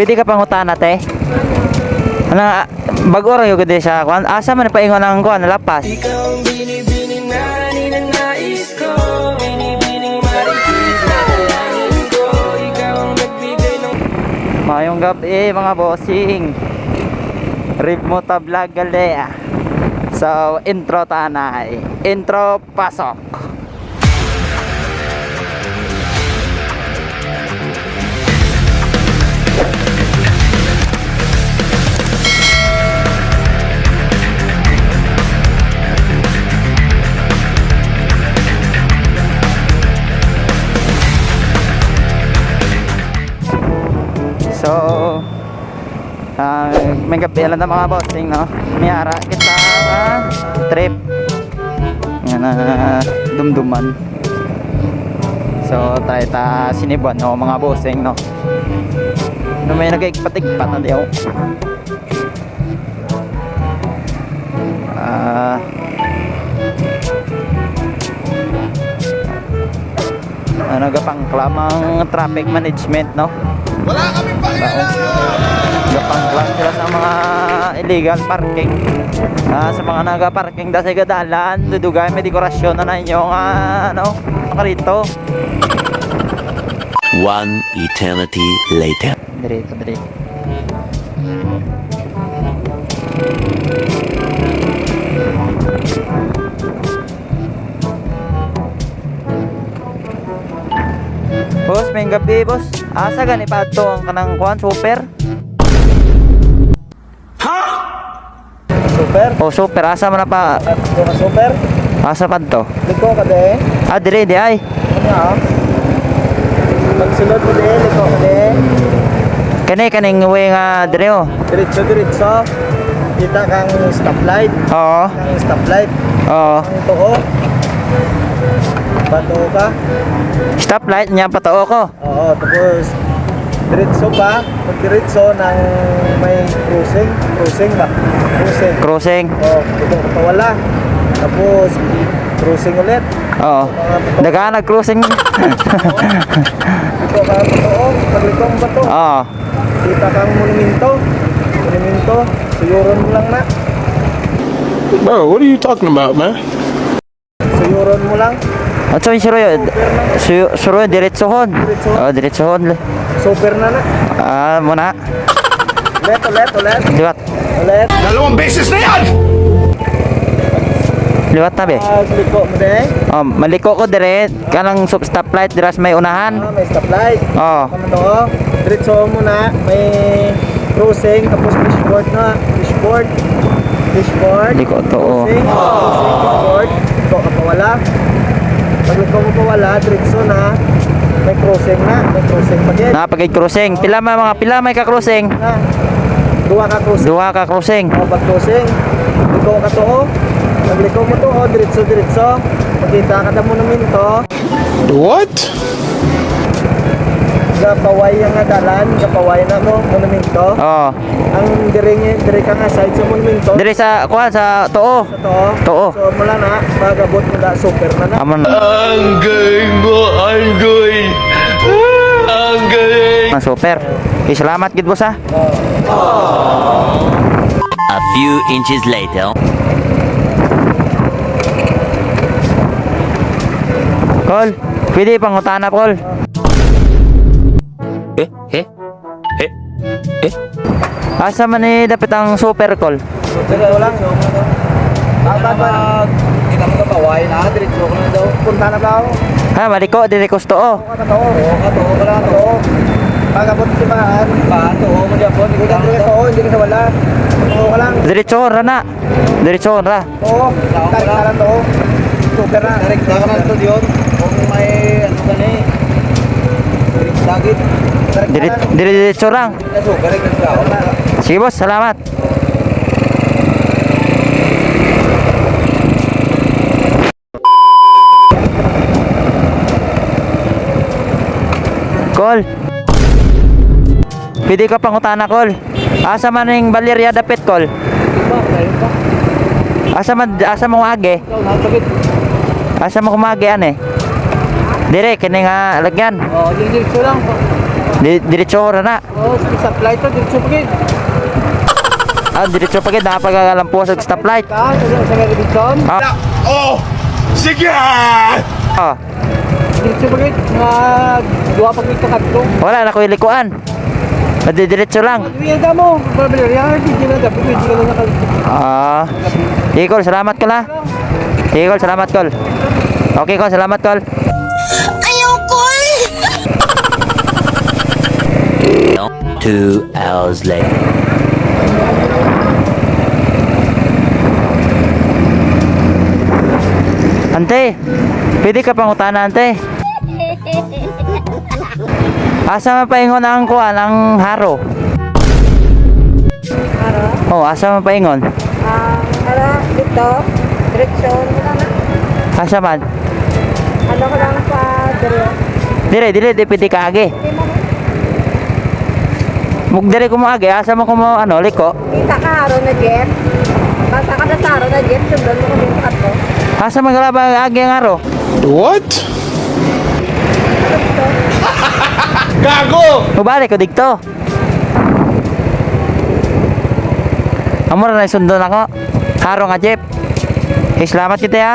Pwede ka pangutana te. Ano nga, bago ra yung ganda siya. Kuan, asa man paingon ang kuan, lapas. Ikaw ang binibining na ninanais ko Binibining marikit na dalangin ko Ikaw ang nagbigay ng Mayong gabi mga bossing. Rip mo ta vlog gali. ah. So, intro tanay. Intro pasok. So, ah may gabi lang na mga bossing, no? Miyara kita trip. Yan na dumduman. So, tayo ta sinibuan, no? Mga bossing, no? No, may nagigpatigpat na diyo. Ah, ano gapang klamang traffic management, no? Wala kami pakialam! Gapangklang sila sa mga illegal parking. Ah, sa mga naga-parking da sa gadalan, dudugay may dekorasyon na na inyong ah, ano, karito. One eternity later. Dirito, dirito. Boss, may gabi, boss. Asa gani pa to ang kanang kuan super? Super? Oh, super. Asa man pa? Ka super? Asa pa to? Liko ka de? Ah, dire, di ay. Ano ha? Pagsulod mo de, liko ka de. Kani kaning way nga dire oh. Diretso, diretso. Kita kang stoplight. Oo. Kang stoplight. Oo. Ang tuo. Bato ka. Stoplight niya patao ko. Oo, tapos diretso pa. Pag diretso ng may cruising. Cruising ba? Cruising. Crossing. Oo, ito ka wala. Tapos cruising ulit. Oo. Daga nag-crossing. Ito ka totoo. Pagliko ang bato. Oo. Kita kang monumento. Monumento. Suyuron mo lang na. Bro, what are you talking about, man? Suyuron mo lang. At so suro yun. Su- Suro yun, diretsohon. Oo, diretsohon. Super na na. Ah, muna. Ulit, ulit, ulit. Liwat. Ulit. Dalawang beses na yan! Liwat na be. Pagliko mo de. Oh, maliko ko dire. Kanang stoplight diras may unahan. Ah, may stoplight. Oo. Ano to? Diretso mo na. May cruising. Tapos fishboard na. Fishboard. Fishboard. Liko to. oh. Cruising. Cruising. Fishboard. Liko ka pa wala. Pagliko mo pa wala. Diretso na. May cruising na. May cruising pa din. Napagay crossing. Pila may mga pila may ka crossing. Na. Dua ka cruising. Duha ka crossing. O pag closing, liko ka to o. Pagliko mo to o, diretso diretso. Makita ka na monumento. What? Gapaway ang nadalan, gapaway na mo monumento. Oo. Ang dire nga dire ka nga side sa monumento. Dire sa kuan sa tuo. Sa to. Too. So mula na, magabot mo da super na na. Amon Ang galing mo, ang galing! Ang galing! na super. Okay, salamat gid boss ah. A few inches later. Call. Pwede pangutana call. Asa man ni dapat ang super call? Diretso lang. Tama ba? Kita mo gapaway na, diretso ka na daw. Punta na daw. Ha, maliko dire ko to. Oo ka to. Oo ka to, wala ka to. Pagabot si Maan. Paan to, mo diyan po. Hindi ka to, hindi ka wala. Oo ka lang. Diretso ra na. Diretso ra. Oo, ka lang to. Super na. Direkta ka na to diyon. Kung may ano ka na eh. Dagit. Dire dire diretso lang. Super ka na. Sige boss, salamat. Call. Pwede ka pangutana call. Asa man ning Valeria dapit call. Asa man asa mo age? Asa mo kumagi ane? Dire kini nga lagyan. Oh, direkto lang. Di, diretso na na. Oh, sige supply to, dito pagid. Ah, diretso pa gid napagalampo sa stoplight. Ka, sa sa Robinson. Oh! Sige! Ah, Dito pagid, nga duwa pagid ka kadto. wala na ko ilikuan. Nadidiretso lang. Riyan ka mo, pabili riyan, hindi na dapat hindi ka na nakalito. Ah. Col, salamat ha. Sige, Col, salamat Col. Okay, Col, salamat Col. Two hours later. Ante, pwede ka pang utana, ante. Asa man paingon ang kuan, ang haro? Haro? Oh, asa man paingon? Ah, haro, dito. Direksyon. Wala na. Asa man? Ano ko lang sa dire. Dire, dire, di pwede ka agi. Mug dire ko mo agi, asa man ko mo ano, liko? Kita ka haro na jet. Basta ka na sa haro na jet. Sundan mo kato. Asa man galaba agi ang haro? What? Gago! Mubalik ko dikto. Amor na sundo na ko. Haro nga jeep. Eh, salamat kita ya.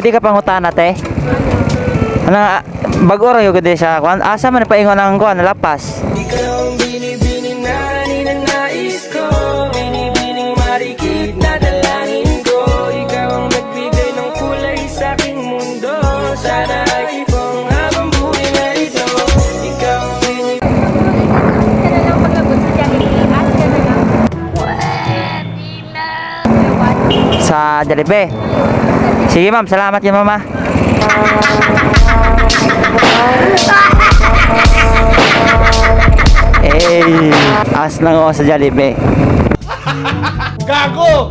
Pwede ka pang utana te. Ano ah, bago ra yung gede sa kuan. Asa man paingon ang kuan lapas. Sa Jollibee. Sige ma'am, salamat yun mama. Eh, as lang ako sa Jollibee. Gago!